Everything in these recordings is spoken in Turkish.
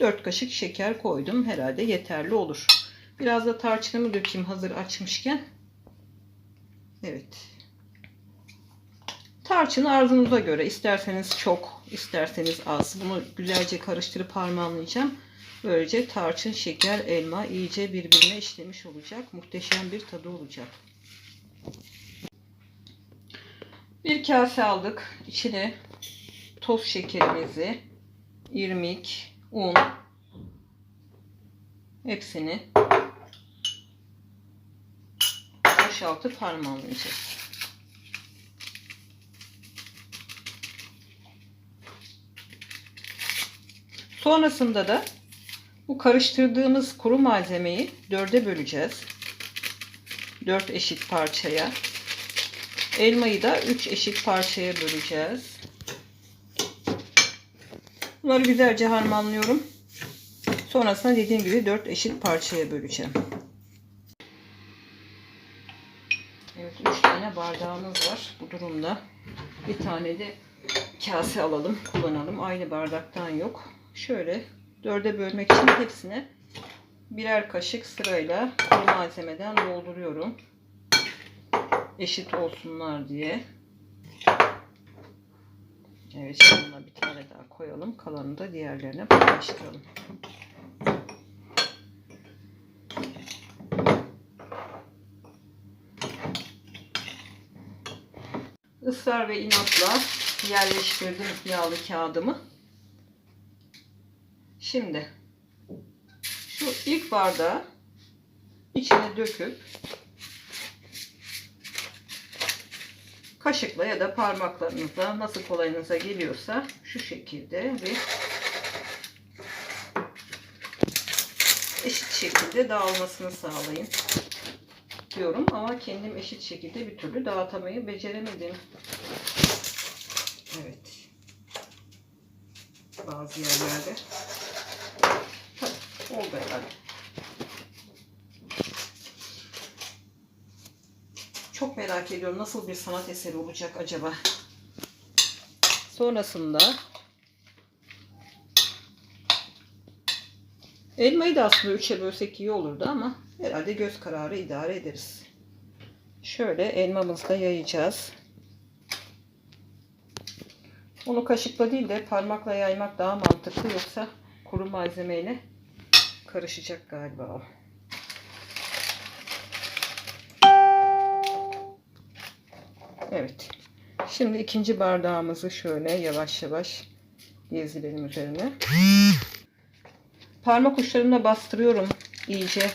4 kaşık şeker koydum. Herhalde yeterli olur. Biraz da tarçınımı dökeyim hazır açmışken. Evet. Tarçını arzunuza göre isterseniz çok, isterseniz az. Bunu güzelce karıştırıp harmanlayacağım. Böylece tarçın, şeker, elma iyice birbirine işlemiş olacak. Muhteşem bir tadı olacak. Bir kase aldık. İçine toz şekerimizi, irmik, un hepsini boşaltıp harmanlayacağız. Sonrasında da bu karıştırdığımız kuru malzemeyi dörde böleceğiz. Dört eşit parçaya. Elmayı da üç eşit parçaya böleceğiz. Bunları güzelce harmanlıyorum. Sonrasında dediğim gibi dört eşit parçaya böleceğim. Evet, üç tane bardağımız var bu durumda. Bir tane de kase alalım, kullanalım. Aynı bardaktan yok. Şöyle dörde bölmek için hepsine birer kaşık sırayla kuru malzemeden dolduruyorum. Eşit olsunlar diye. Evet şimdi buna bir tane daha koyalım. Kalanını da diğerlerine paylaştıralım. Israr ve inatla yerleştirdim yağlı kağıdımı. Şimdi şu ilk bardağı içine döküp kaşıkla ya da parmaklarınızla nasıl kolayınıza geliyorsa şu şekilde ve eşit şekilde dağılmasını sağlayın diyorum ama kendim eşit şekilde bir türlü dağıtamayı beceremedim. Evet. Bazı yerlerde Tabii, oldu herhalde. Çok merak ediyorum nasıl bir sanat eseri olacak acaba. Sonrasında elmayı da aslında üçe bölsek iyi olurdu ama herhalde göz kararı idare ederiz. Şöyle elmamızda yayacağız. Onu kaşıkla değil de parmakla yaymak daha mantıklı yoksa kuru malzemeyle karışacak galiba o. Evet. Şimdi ikinci bardağımızı şöyle yavaş yavaş gezilelim üzerine. Parmak uçlarımla bastırıyorum iyice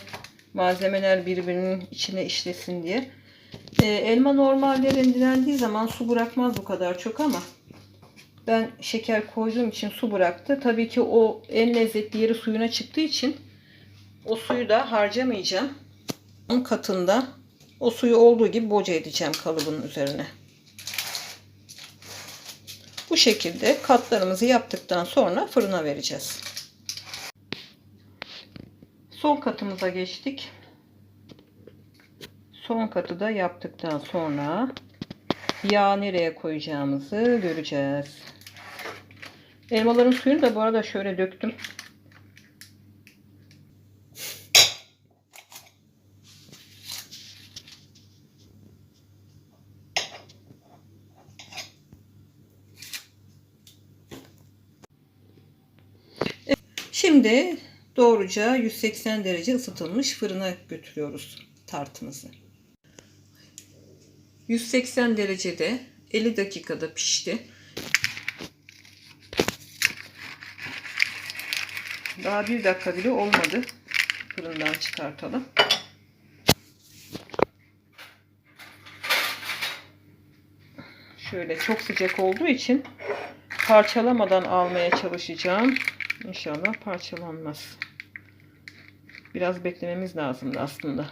malzemeler birbirinin içine işlesin diye. Ee, elma normalde rendelendiği zaman su bırakmaz bu kadar çok ama ben şeker koyduğum için su bıraktı. Tabii ki o en lezzetli yeri suyuna çıktığı için o suyu da harcamayacağım. Onun katında o suyu olduğu gibi boca edeceğim kalıbın üzerine. Bu şekilde katlarımızı yaptıktan sonra fırına vereceğiz. Son katımıza geçtik. Son katı da yaptıktan sonra yağ nereye koyacağımızı göreceğiz. Elmaların suyunu da bu arada şöyle döktüm. Şimdi doğruca 180 derece ısıtılmış fırına götürüyoruz tartımızı. 180 derecede 50 dakikada pişti. Daha bir dakika bile olmadı. Fırından çıkartalım. Şöyle çok sıcak olduğu için parçalamadan almaya çalışacağım. İnşallah parçalanmaz. Biraz beklememiz lazımdı aslında.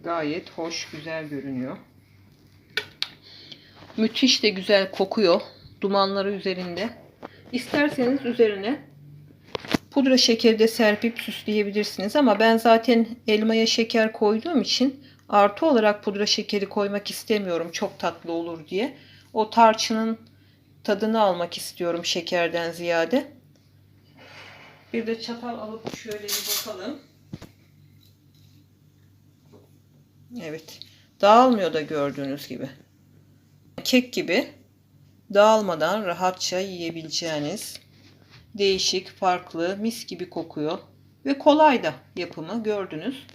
Gayet hoş, güzel görünüyor. Müthiş de güzel kokuyor. Dumanları üzerinde. İsterseniz üzerine pudra şekeri de serpip süsleyebilirsiniz ama ben zaten elmaya şeker koyduğum için Artı olarak pudra şekeri koymak istemiyorum çok tatlı olur diye. O tarçının tadını almak istiyorum şekerden ziyade. Bir de çatal alıp şöyle bir bakalım. Evet. Dağılmıyor da gördüğünüz gibi. Kek gibi dağılmadan rahatça yiyebileceğiniz değişik, farklı, mis gibi kokuyor ve kolay da yapımı gördünüz.